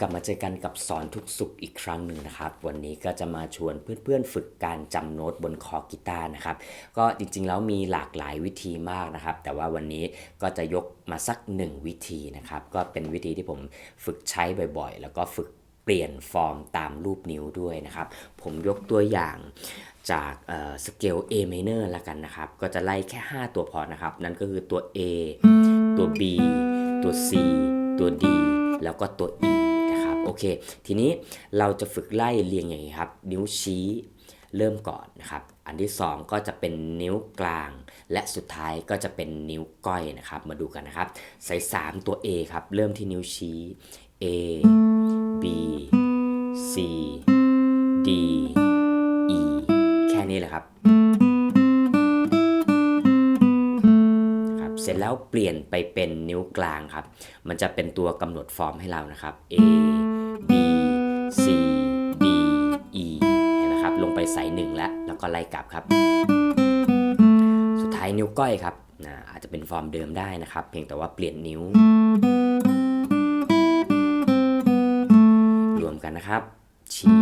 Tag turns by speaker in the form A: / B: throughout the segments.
A: กลับมาเจอกันกับสอนทุกสุขอีกครั้งหนึ่งนะครับ วันนี้ก็จะมาชวนเพื่อนๆ ฝึกการจำโน้ตบนคอกีตาร์นะครับ ก็จริงๆ แล้วมีหลากหลายวิธีมากนะครับ แต่ว่าวันนี้ก็จะยกมาสักหนึ่งวิธีนะครับ ก็เป็นวิธีที่ผมฝึกใช้บ่อยๆ แล้วก็ฝึกเปลี่ยนฟอร์มตามรูปนิ้วด้วยนะครับ ผมยกตัวอย่างจากสเกล A minor ละกันนะครับ ก็จะไล่แค่ 5 ตัวพอนะครับ นั่นก็คือตัว A ตัว B ตัว C ตัว D แล้วก็ตัว E โอเค ทีนี้เราจะฝึกไล่เรียงอย่างนี้ครับ นิ้วชี้เริ่มก่อนนะครับ อันที่ 2 ก็จะเป็นนิ้วกลาง และสุดท้ายก็จะเป็นนิ้วก้อยนะครับ มาดูกันนะครับใส่3ตัว A ครับ เริ่มที่นิ้วชี้ A B C D E แค่นี้แหละครับครับ เสร็จแล้วเปลี่ยนไปเป็นนิ้วกลางครับ มันจะเป็นตัวกำหนดฟอร์มให้เรานะครับ A ไหมครับลงไปใส่หนึ่งแล้วแล้วก็ไล่กลับครับ สุดท้ายนิ้วก้อยครับนะอาจจะเป็นฟอร์มเดิมได้นะครับ เพียงแต่ว่าเปลี่ยนนิ้ว รวมกันนะครับ ชี้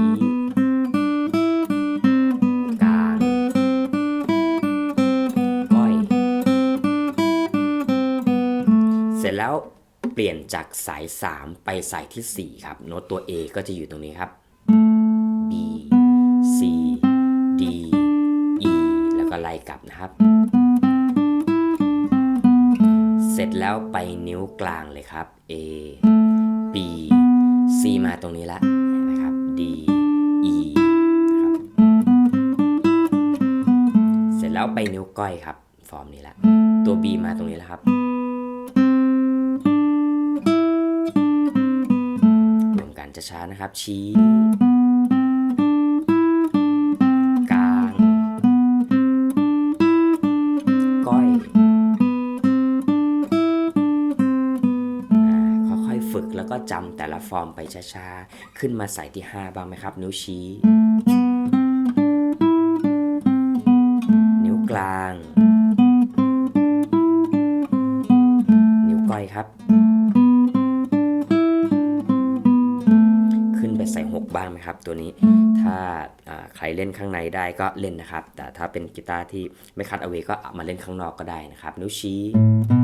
A: กลางก้อย เสร็จแล้วเปลี่ยนจากสาย 3 ไปสายที่ 4 ครับ โน้ตตัว A ก็จะอยู่ตรงนี้ครับ บนะครับ เสร็จแล้วไปนิ้วกลางเลยครับ A B C มาตรงนี้ละเห็นไหมครับ D E นะครับเสร็จแล้วไปนิ้วก้อยครับ ฟอร์มนี้ละ ตัว B มาตรงนี้แล้วครับรวมกันจะช้าๆนะครับชี้ ฝึกแล้วก็จำแต่ละฟอร์มไปช้าๆ ขึ้นมาใส่ที่ 5 บ้างไหมครับ นิ้วชี้ นิ้วกลาง นิ้วก้อยครับ ขึ้นไปใส่ 6 บ้างไหมครับ ตัวนี้ถ้าใครเล่นข้างในได้ก็เล่นนะครับ แต่ถ้าเป็นกีตาร์ที่ไม่คัดเอาไว้ก็มาเล่นข้างนอกก็ได้นะครับ นิ้วชี้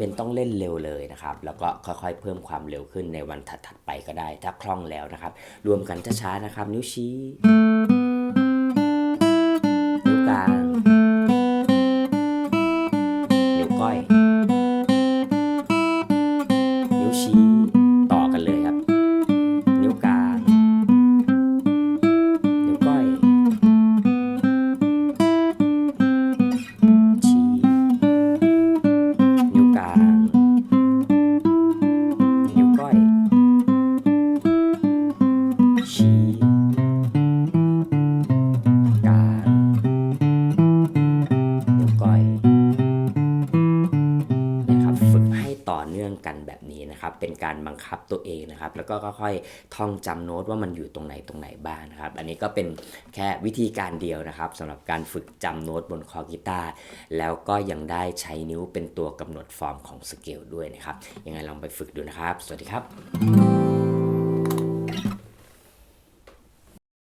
A: เป็นต้องเล่นเร็วเลยนะครับ แล้วก็ค่อยๆ เพิ่มความเร็วขึ้นในวันถัดๆไปก็ได้ ถ้าคล่องแล้วนะครับ รวมกันช้าๆนะครับ นิ้วชี้นิ้วกลาง ชี้กางนิ้วก้อยนะครับฝึกให้ต่อเนื่องกันแบบนี้นะครับ เป็นการบังคับตัวเองนะครับ แล้วก็ค่อยๆท่องจำโน้ตว่ามันอยู่ตรงไหนตรงไหนบ้างนะครับ อันนี้ก็เป็นแค่วิธีการเดียวนะครับสำหรับการฝึกจำโน้ตบนคอกีตาร์แล้วก็ยังได้ใช้นิ้วเป็นตัวกำหนดฟอร์มของสเกลด้วยนะครับยังไงลองไปฝึกดูนะครับ สวัสดีครับ